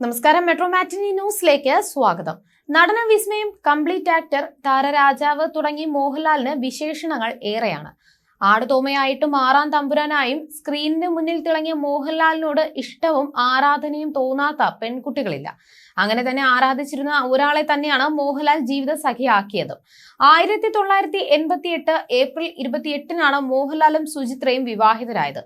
നമസ്കാരം. മെട്രോ മാറ്റിനി ന്യൂസിലേക്ക് സ്വാഗതം. നടന വിസ്മയം കംപ്ലീറ്റ് ആക്ടർ താരരാജാവ് തുടങ്ങി മോഹൻലാലിന് വിശേഷണങ്ങൾ ഏറെയാണ്. ആടുതോമയായിട്ടും ആറാം തമ്പുരാനായും സ്ക്രീനിന് മുന്നിൽ തിളങ്ങിയ മോഹൻലാലിനോട് ഇഷ്ടവും ആരാധനയും തോന്നാത്ത പെൺകുട്ടികളില്ല. അങ്ങനെ തന്നെ ആരാധിച്ചിരുന്ന ഒരാളെ തന്നെയാണ് മോഹൻലാൽ ജീവിത സഖിയാക്കിയത്. ആയിരത്തി തൊള്ളായിരത്തി എൺപത്തി എട്ട് ഏപ്രിൽ ഇരുപത്തിയെട്ടിനാണ് മോഹൻലാലും സുചിത്രയും വിവാഹിതരായത്.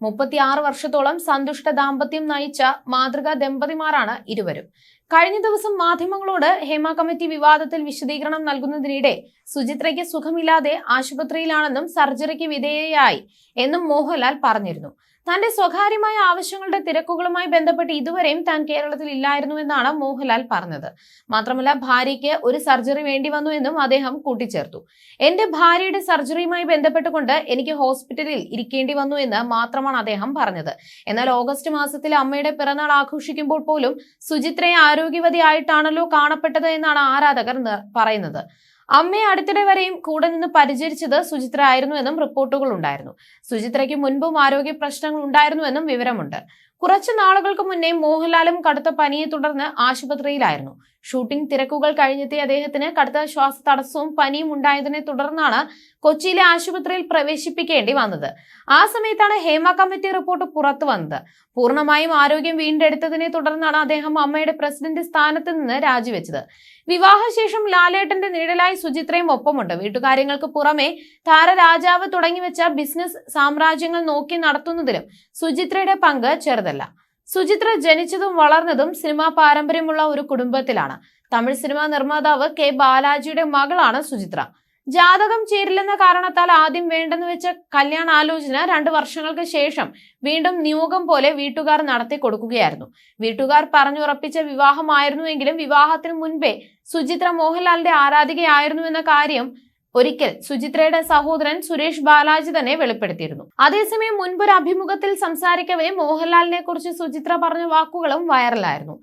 മുപ്പത്തിയാറ് വർഷത്തോളം സന്തുഷ്ട ദാമ്പത്യം നയിച്ച മാതൃകാ ദമ്പതിമാരാണ് ഇരുവരും. കഴിഞ്ഞ ദിവസം മാധ്യമങ്ങളോട് ഹേമ കമ്മിറ്റി വിവാദത്തിൽ വിശദീകരണം നൽകുന്നതിനിടെ സുചിത്രയ്ക്ക് സുഖമില്ലാതെ ആശുപത്രിയിലാണെന്നും സർജറിക്ക് വിധേയയായി എന്നും മോഹൻലാൽ പറഞ്ഞിരുന്നു. തന്റെ സ്വകാര്യമായ ആവശ്യങ്ങളുടെ തിരക്കുകളുമായി ബന്ധപ്പെട്ട് ഇതുവരെയും താൻ കേരളത്തിൽ ഇല്ലായിരുന്നു എന്നാണ് മോഹൻലാൽ പറഞ്ഞത്. മാത്രമല്ല ഭാര്യയ്ക്ക് ഒരു സർജറി വേണ്ടി വന്നു എന്നും അദ്ദേഹം കൂട്ടിച്ചേർത്തു. എന്റെ ഭാര്യയുടെ സർജറിയുമായി ബന്ധപ്പെട്ടുകൊണ്ട് എനിക്ക് ഹോസ്പിറ്റലിൽ ഇരിക്കേണ്ടി വന്നു എന്ന് മാത്രമാണ് അദ്ദേഹം പറഞ്ഞത്. എന്നാൽ ഓഗസ്റ്റ് മാസത്തിൽ അമ്മയുടെ പിറന്നാൾ ആഘോഷിക്കുമ്പോൾ പോലും സുചിത്രയെ ആരോഗ്യവതിയായിട്ടാണല്ലോ കാണപ്പെട്ടത് എന്നാണ് ആരാധകർ പറയുന്നത്. അമ്മയെ അടുത്തിടെ വരെയും കൂടെ നിന്ന് പരിചരിച്ചത് സുചിത്ര ആയിരുന്നുവെന്നും റിപ്പോർട്ടുകൾ ഉണ്ടായിരുന്നു. സുചിത്രയ്ക്ക് മുൻപും ആരോഗ്യ പ്രശ്നങ്ങൾ ഉണ്ടായിരുന്നുവെന്നും വിവരമുണ്ട്. കുറച്ചു നാളുകൾക്ക് മുന്നേ മോഹൻലാലും കടുത്ത പനിയെ തുടർന്ന് ആശുപത്രിയിലായിരുന്നു. ഷൂട്ടിംഗ് തിരക്കുകൾ കഴിഞ്ഞെത്തിയ അദ്ദേഹത്തിന് കടുത്ത ശ്വാസ തടസ്സവും പനിയും ഉണ്ടായതിനെ തുടർന്നാണ് കൊച്ചിയിലെ ആശുപത്രിയിൽ പ്രവേശിപ്പിക്കേണ്ടി വന്നത്. ആ സമയത്താണ് ഹേമ കമ്മിറ്റി റിപ്പോർട്ട് പുറത്തു വന്നത്. പൂർണമായും ആരോഗ്യം വീണ്ടെടുത്തതിനെ തുടർന്നാണ് അദ്ദേഹം അമ്മയുടെ പ്രസിഡന്റ് സ്ഥാനത്ത് നിന്ന് രാജിവെച്ചത്. വിവാഹശേഷം ലാലേട്ടന്റെ നിഴലായി സുചിത്രയും ഒപ്പമുണ്ട്. വീട്ടുകാര്യങ്ങൾക്ക് പുറമെ താരരാജാവ് തുടങ്ങിവെച്ച ബിസിനസ് സാമ്രാജ്യങ്ങൾ നോക്കി നടത്തുന്നതിലും സുചിത്രയുടെ പങ്ക് ചെറുതല്ല സുചിത്ര ജനിച്ചതും വളർന്നതും സിനിമാ പാരമ്പര്യമുള്ള ഒരു കുടുംബത്തിലാണ്. തമിഴ് സിനിമാ നിർമ്മാതാവ് കെ ബാലാജിയുടെ മകളാണ് സുചിത്ര. ജാതകം ചേരില്ലെന്ന കാരണത്താൽ ആദ്യം വേണ്ടെന്ന് വെച്ച കല്യാണ ആലോചന രണ്ടു വർഷങ്ങൾക്ക് ശേഷം വീണ്ടും നിയോഗം പോലെ വീട്ടുകാർ നടത്തി കൊടുക്കുകയായിരുന്നു. വീട്ടുകാർ പറഞ്ഞുറപ്പിച്ച വിവാഹമായിരുന്നുവെങ്കിലും വിവാഹത്തിന് മുൻപേ സുചിത്ര മോഹൻലാലിന്റെ ആരാധികയായിരുന്നു എന്ന കാര്യം ഒരിക്കൽ സുചിത്രയുടെ സഹോദരൻ സുരേഷ് ബാലാജി തന്നെ വെളിപ്പെടുത്തിയിരുന്നു. അതേസമയം മുൻപൊരു അഭിമുഖത്തിൽ സംസാരിക്കവേ മോഹൻലാലിനെ കുറിച്ച് സുചിത്ര പറഞ്ഞ വാക്കുകളും വൈറലായിരുന്നു.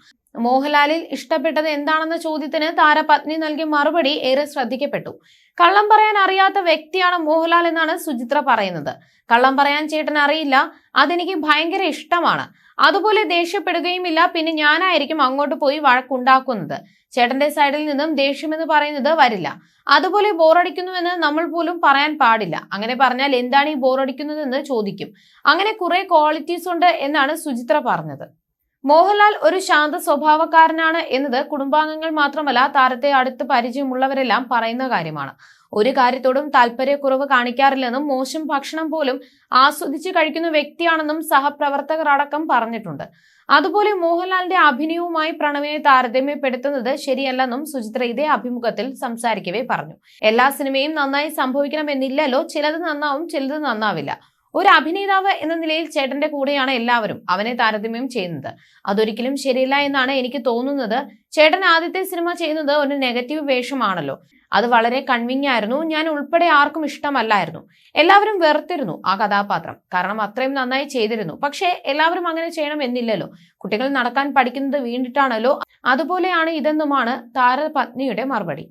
മോഹൻലാലിൽ ഇഷ്ടപ്പെട്ടത് എന്താണെന്ന ചോദ്യത്തിന് താരപത്നി നൽകിയ മറുപടി ഏറെ ശ്രദ്ധിക്കപ്പെട്ടു. കള്ളം പറയാൻ അറിയാത്ത വ്യക്തിയാണ് മോഹൻലാൽ എന്നാണ് സുചിത്ര പറയുന്നത്. കള്ളം പറയാൻ ചേട്ടൻ അറിയില്ല അതെനിക്ക് ഭയങ്കര ഇഷ്ടമാണ്. അതുപോലെ ദേഷ്യപ്പെടുകയും ഇല്ല പിന്നെ ഞാനായിരിക്കും അങ്ങോട്ട് പോയി വഴക്കുണ്ടാക്കുന്നത്. ചേട്ടന്റെ സൈഡിൽ നിന്നും ദേഷ്യമെന്ന് പറയുന്നത് വരില്ല. അതുപോലെ ബോറടിക്കുന്നുവെന്ന് നമ്മൾ പോലും പറയാൻ പാടില്ല. അങ്ങനെ പറഞ്ഞാൽ എന്താണ് ഈ ബോറടിക്കുന്നതെന്ന് ചോദിക്കും. അങ്ങനെ കുറെ ക്വാളിറ്റീസ് ഉണ്ട് എന്നാണ് സുചിത്ര പറഞ്ഞത്. മോഹൻലാൽ ഒരു ശാന്ത സ്വഭാവക്കാരനാണ് എന്നത് കുടുംബാംഗങ്ങൾ മാത്രമല്ല താരത്തെ അടുത്ത് പരിചയമുള്ളവരെല്ലാം പറയുന്ന കാര്യമാണ്. ഒരു കാര്യത്തോടും താല്പര്യക്കുറവ് കാണിക്കാറില്ലെന്നും മോശം ഭക്ഷണം പോലും ആസ്വദിച്ച് കഴിക്കുന്ന വ്യക്തിയാണെന്നും സഹപ്രവർത്തകർ അടക്കം പറഞ്ഞിട്ടുണ്ട്. അതുപോലെ മോഹൻലാലിന്റെ അഭിനയവുമായി പ്രണവിനെ താരതമ്യപ്പെടുത്തുന്നത് ശരിയല്ലെന്നും സുചിത്ര ഇതേ അഭിമുഖത്തിൽ സംസാരിക്കവേ പറഞ്ഞു. എല്ലാ സിനിമയും നന്നായി സംഭവിക്കണമെന്നില്ലല്ലോ ചിലത് നന്നാവും ചിലത് നന്നാവില്ല. ഒരു അഭിനേതാവ് എന്ന നിലയിൽ ചേട്ടന്റെ കൂടെയാണ് എല്ലാവരും അവനെ താരതമ്യം ചെയ്യുന്നത്. അതൊരിക്കലും ശരിയല്ല എന്നാണ് എനിക്ക് തോന്നുന്നത്. ചേട്ടൻ ആദ്യത്തെ സിനിമ ചെയ്യുന്നത് ഒരു നെഗറ്റീവ് വേഷമാണല്ലോ. അത് വളരെ കൺവിങ് ആയിരുന്നു. ഞാൻ ഉൾപ്പെടെ ആർക്കും ഇഷ്ടമല്ലായിരുന്നു. എല്ലാവരും വെറുത്തിരുന്നു ആ കഥാപാത്രം. കാരണം അത്രയും നന്നായി ചെയ്തിരുന്നു. പക്ഷേ എല്ലാവരും അങ്ങനെ ചെയ്യണം എന്നില്ലല്ലോ. കുട്ടികൾ നടക്കാൻ പഠിക്കുന്നത് വീണ്ടിട്ടാണല്ലോ അതുപോലെയാണ് ഇതെന്നുമാണ് താരപത്നിയുടെ മറുപടി.